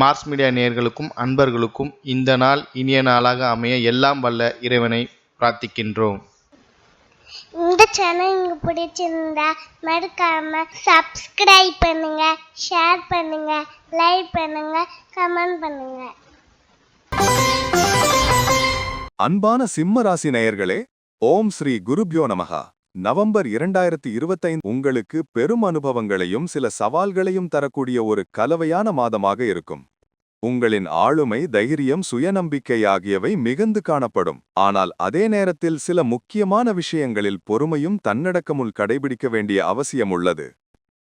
Mars media நேயர்களுக்கும் அன்பர்களுக்கும் இந்த நாள் இனிய நாளாக அமைய எல்லாம் வல்ல இறைவனை பிரார்த்திக்கின்றோம். இந்த சேனல் உங்களுக்கு பிடிச்சிருந்தா மறக்காம சப்ஸ்கிரைப் பண்ணுங்க ஷேர் பண்ணுங்க லைக் பண்ணுங்க கமெண்ட் பண்ணுங்க. அன்பான சிம்ம ராசி நேயர்களே ஓம் ஸ்ரீ குருப்யோ நமகா நவம்பர் இரண்டாயிரத்தி இருபத்தைந்து உங்களுக்கு பெரும் அனுபவங்களையும் சில சவால்களையும் தரக்கூடிய ஒரு கலவையான மாதமாக இருக்கும். உங்களின் ஆளுமை தைரியம் சுயநம்பிக்கை ஆகியவை மிகுந்து காணப்படும். ஆனால் அதே நேரத்தில் சில முக்கியமான விஷயங்களில் பொறுமையும் தன்னடக்கமுள் கடைபிடிக்க வேண்டிய அவசியம் உள்ளது.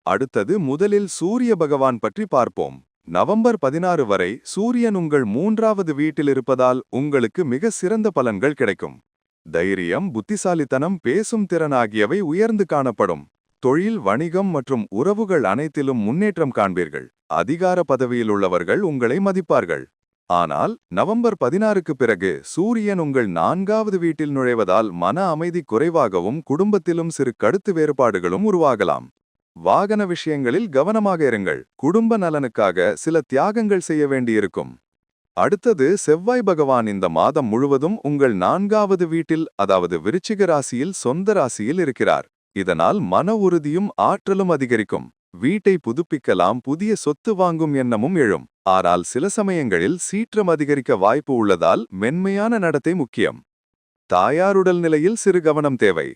அடுத்தது முதலில் சூரிய பகவான் பற்றி பார்ப்போம். நவம்பர் பதினாறு வரை சூரியன் உங்கள் மூன்றாவது வீட்டில் இருப்பதால் உங்களுக்கு மிக சிறந்த பலன்கள் கிடைக்கும். தைரியம் புத்திசாலித்தனம் பேசும் திறன் ஆகியவை உயர்ந்து காணப்படும். தொழில் வணிகம் மற்றும் உறவுகள் அனைத்திலும் முன்னேற்றம் காண்பீர்கள். அதிகார பதவியில் உள்ளவர்கள் உங்களை மதிப்பார்கள். ஆனால் நவம்பர் பதினாறுக்கு பிறகு சூரியன் உங்கள் நான்காவது வீட்டில் நுழைவதால் மன அமைதி குறைவாகவும் குடும்பத்திலும் சிறு கருத்து வேறுபாடுகளும் உருவாகலாம். வாகன விஷயங்களில் கவனமாக இருங்கள். குடும்ப நலனுக்காக சில தியாகங்கள் செய்ய வேண்டியிருக்கும். அடுத்தது செவ்வாய் பகவான் இந்த மாதம் முழுவதும் உங்கள் நான்காவது வீட்டில் அதாவது விருச்சிக ராசியில் சொந்த ராசியில் இருக்கிறார். இதனால் மன உறுதியும் ஆற்றலும் அதிகரிக்கும். வீட்டை புதுப்பிக்கலாம் புதிய சொத்து வாங்கும் எண்ணமும் எழும். ஆனால் சில சமயங்களில் சீற்றம் அதிகரிக்க வாய்ப்பு உள்ளதால் மென்மையான நடத்தை முக்கியம். தாயாருடல் நிலையில் சிறு கவனம் தேவை.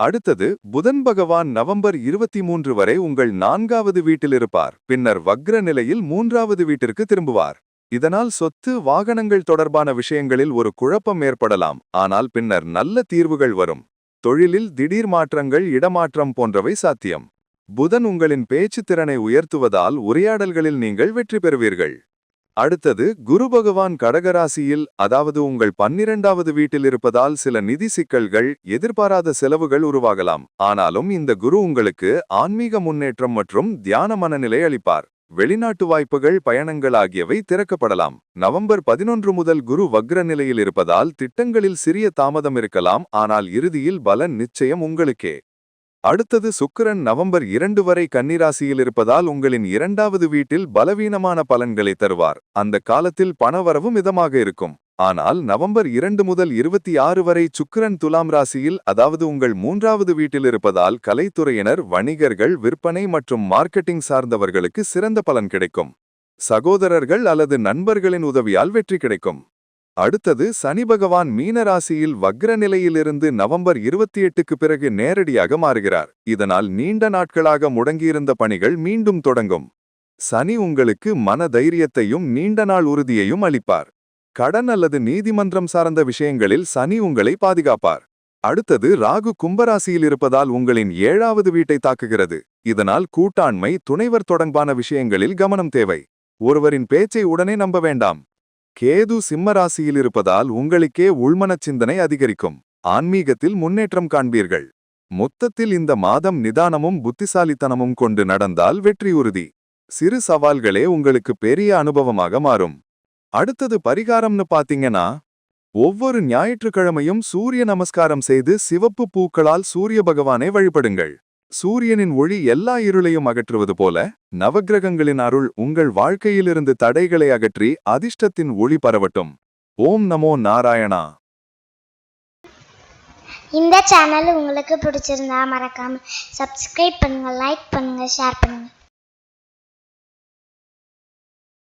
அடுத்தது புதன் பகவான் நவம்பர் இருபத்தி மூன்று வரை உங்கள் நான்காவது வீட்டில் இருப்பார். பின்னர் வக்ர நிலையில் மூன்றாவது வீட்டிற்கு திரும்புவார். இதனால் சொத்து வாகனங்கள் தொடர்பான விஷயங்களில் ஒரு குழப்பம் ஏற்படலாம். ஆனால் பின்னர் நல்ல தீர்வுகள் வரும். தொழிலில் திடீர் மாற்றங்கள் இடமாற்றம் போன்றவை சாத்தியம். புதன் உங்களின் பேச்சு திறனை உயர்த்துவதால் உரையாடல்களில் நீங்கள் வெற்றி பெறுவீர்கள். அடுத்தது குரு பகவான் கடகராசியில் அதாவது உங்கள் பன்னிரண்டாவது வீட்டில் இருப்பதால் சில நிதி சிக்கல்கள் எதிர்பாராத செலவுகள் உருவாகலாம். ஆனாலும் இந்த குரு உங்களுக்கு ஆன்மீக முன்னேற்றம் மற்றும் தியான மனநிலை அளிப்பார். வெளிநாட்டு வாய்ப்புகள் பயணங்கள் ஆகியவை திறக்கப்படலாம். நவம்பர் பதினொன்று முதல் குரு வக்ர நிலையில் இருப்பதால் திட்டங்களில் சிறிய தாமதம் இருக்கலாம். ஆனால் இறுதியில் பலன் நிச்சயம் உங்களுக்கே. அடுத்தது சுக்கிரன் நவம்பர் இரண்டு வரை கன்னிராசியில் இருப்பதால் உங்களின் இரண்டாவது வீட்டில் பலவீனமான பலன்களை தருவார். அந்த காலத்தில் பணவரவு மிதமாக இருக்கும். ஆனால் நவம்பர் இரண்டு முதல் இருபத்தி ஆறு வரை சுக்கிரன் துலாம் ராசியில் அதாவது உங்கள் மூன்றாவது வீட்டில் இருப்பதால் கலைத்துறையினர் வணிகர்கள் விற்பனை மற்றும் மார்க்கெட்டிங் சார்ந்தவர்களுக்கு சிறந்த பலன் கிடைக்கும். சகோதரர்கள் அல்லது நண்பர்களின் உதவியால் வெற்றி கிடைக்கும். அடுத்தது சனி பகவான் மீனராசியில் வக்ர நிலையிலிருந்து நவம்பர் இருபத்தி எட்டுக்கு பிறகு நேரடியாக மாறுகிறார். இதனால் நீண்ட நாட்களாக முடங்கியிருந்த பணிகள் மீண்டும் தொடங்கும். சனி உங்களுக்கு மன தைரியத்தையும் நீண்ட நாள் உறுதியையும் அளிப்பார். கடன் அல்லது நீதிமன்றம் சார்ந்த விஷயங்களில் சனி உங்களை பாதுகாப்பார். அடுத்தது ராகு கும்பராசியில் இருப்பதால் உங்களின் ஏழாவது வீட்டை தாக்குகிறது. இதனால் கூட்டாண்மை துணைவர் தொடர்பான விஷயங்களில் கவனம் தேவை. ஒருவரின் பேச்சை உடனே நம்ப வேண்டாம். கேது சிம்ம ராசியில் இருப்பதால் உங்களுக்கே உள்மனச் சிந்தனை அதிகரிக்கும். ஆன்மீகத்தில் முன்னேற்றம் காண்பீர்கள். மொத்தத்தில் இந்த மாதம் நிதானமும் புத்திசாலித்தனமும் கொண்டு நடந்தால் வெற்றி உறுதி. சிறு சவால்களே உங்களுக்கு பெரிய அனுபவமாக மாறும். அடுத்தது பரிகாரம்னு பாத்தீங்கன்னா ஒவ்வொரு ஞாயிற்றுக்கிழமையும் சூரிய நமஸ்காரம் செய்து சிவப்பு பூக்களால் சூரிய பகவானை வழிபடுங்கள். சூரியனின் ஒளி எல்லா இருளையும் அகற்றுவது போல நவக்கிரகங்களின் அருள் உங்கள் வாழ்க்கையிலிருந்து தடைகளை அகற்றி அதிர்ஷ்டத்தின் ஒளி பரவட்டும். ஓம் நமோ நாராயணா. இந்த சேனல் உங்களுக்கு பிடிச்சிருந்தா மறக்காம சப்ஸ்கிரைப் பண்ணுங்க லைக் பண்ணுங்க ஷேர் பண்ணுங்க.